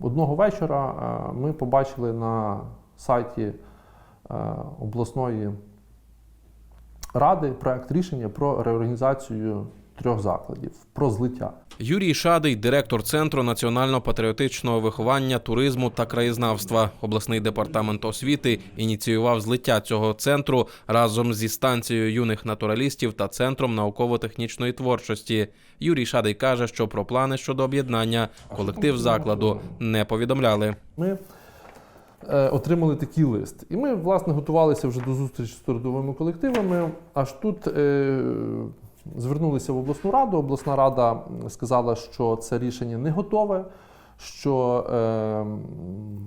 Одного вечора е, ми побачили на сайті е, обласної ради проект рішення про реорганізацію трьох закладів, про злиття. Юрій Шадий, директор Центру національно-патріотичного виховання, туризму та краєзнавства. Обласний департамент освіти ініціював злиття цього центру разом зі станцією юних натуралістів та центром науково-технічної творчості. Юрій Шадий каже, що про плани щодо об'єднання колектив закладу не повідомляли. Ми е, отримали такий лист. І ми, власне, готувалися вже до зустрічі з трудовими колективами. Аж тут е, звернулися в обласну раду. Обласна рада сказала, що це рішення не готове, що е,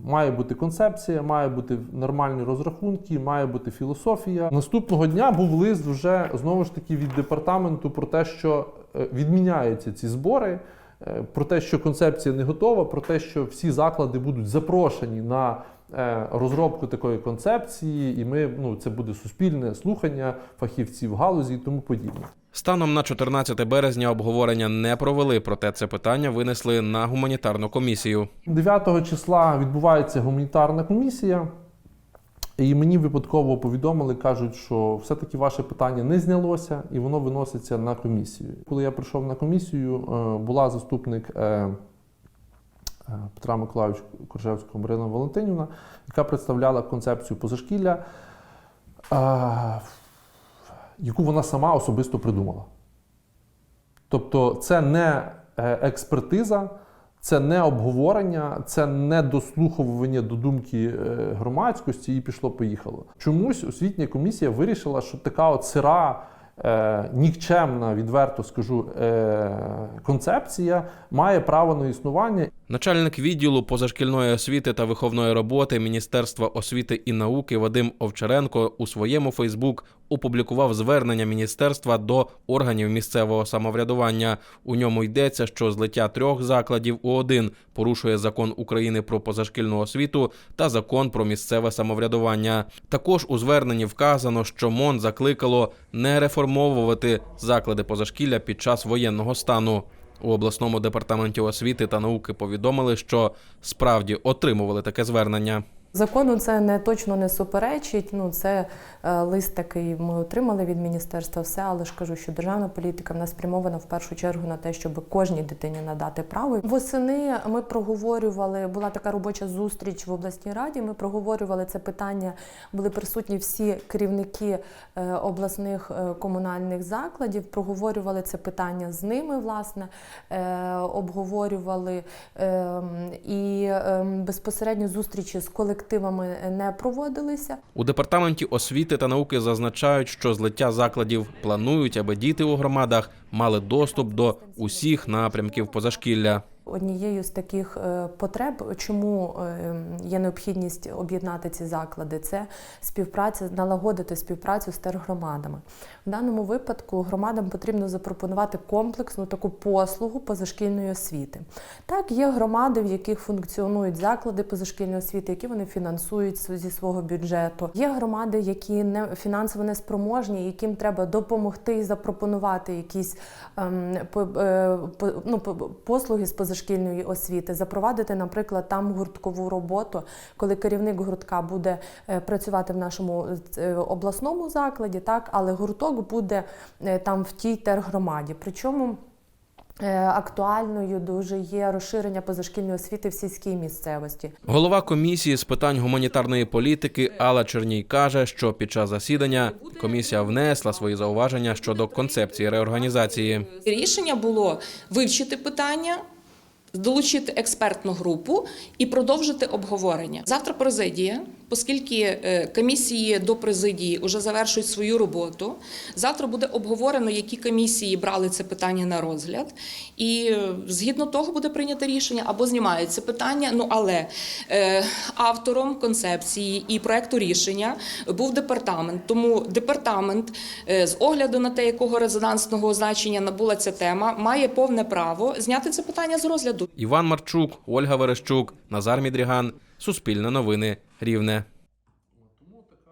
має бути концепція, має бути нормальні розрахунки, має бути філософія. Наступного дня був лист вже знову ж таки від департаменту про те, що е, відміняються ці збори. е, Про те, що концепція не готова, про те, що всі заклади будуть запрошені на розробку такої концепції, і ми ну це буде суспільне слухання фахівців галузі і тому подібне. Станом на 14 березня обговорення не провели, проте це питання винесли на гуманітарну комісію. 9 числа відбувається гуманітарна комісія, і мені випадково повідомили, кажуть, що все-таки ваше питання не знялося і воно виноситься на комісію. Коли я прийшов на комісію, е, була заступник е, е, Петра Миколаївича Коржевського Марина Валентинівна, яка представляла концепцію позашкілля, е, яку вона сама особисто придумала. Тобто, це не е, експертиза, це не обговорення, це не дослуховування до думки е, громадськості і пішло-поїхало. Чомусь освітня комісія вирішила, що така от сира, е, нікчемна, відверто скажу, е, концепція має право на існування Начальник відділу позашкільної освіти та виховної роботи Міністерства освіти і науки Вадим Овчаренко у своєму Фейсбук опублікував звернення міністерства до органів місцевого самоврядування. У ньому йдеться, що злиття трьох закладів у один порушує закон України про позашкільну освіту та закон про місцеве самоврядування. Також у зверненні вказано, що МОН закликало не реформовувати заклади позашкілля під час воєнного стану. У обласному департаменті освіти та науки повідомили, що справді отримували таке звернення. Закону це не точно не суперечить. Ну це е, лист такий ми отримали від міністерства. Все, але ж кажу, що державна політика в нас спрямована в першу чергу на те, щоб кожній дитині надати право. Восени ми проговорювали. Була така робоча зустріч в обласній раді. Ми проговорювали це питання. Були присутні всі керівники е, обласних е, комунальних закладів. Проговорювали це питання з ними, власне, е, обговорювали е, і е, безпосередньо зустрічі з колективами не проводилися. У департаменті освіти та науки зазначають, що злиття закладів планують, аби діти у громадах мали доступ до усіх напрямків позашкілля. Однією з таких е, потреб, чому е, є необхідність об'єднати ці заклади, це співпраця, налагодити співпрацю з тергромадами. В даному випадку громадам потрібно запропонувати комплексну таку послугу позашкільної освіти. Так, є громади, в яких функціонують заклади позашкільної освіти, які вони фінансують зі свого бюджету. Є громади, які не фінансово неспроможні, яким треба допомогти і запропонувати якісь ну, по- послуги з позашкільної освіти, запровадити, наприклад, там гурткову роботу, коли керівник гуртка буде е, працювати в нашому е, обласному закладі, так, але гурток буде е, там в тій тергромаді. Причому е, актуальною дуже є розширення позашкільної освіти в сільській місцевості. Голова комісії з питань гуманітарної політики Алла Черній каже, що під час засідання комісія внесла свої зауваження щодо концепції реорганізації. Рішення було вивчити питання, долучити експертну групу і продовжити обговорення. Завтра президія, оскільки е, комісії до президії вже завершують свою роботу. Завтра буде обговорено, які комісії брали це питання на розгляд, і е, згідно того буде прийнято рішення або знімається питання. Ну але е, автором концепції і проекту рішення був департамент. Тому департамент, з огляду на те, якого резонансного значення набула ця тема, має повне право зняти це питання з розгляду. Іван Марчук, Ольга Верещук, Назар Мідріган. Суспільне новини. Рівне.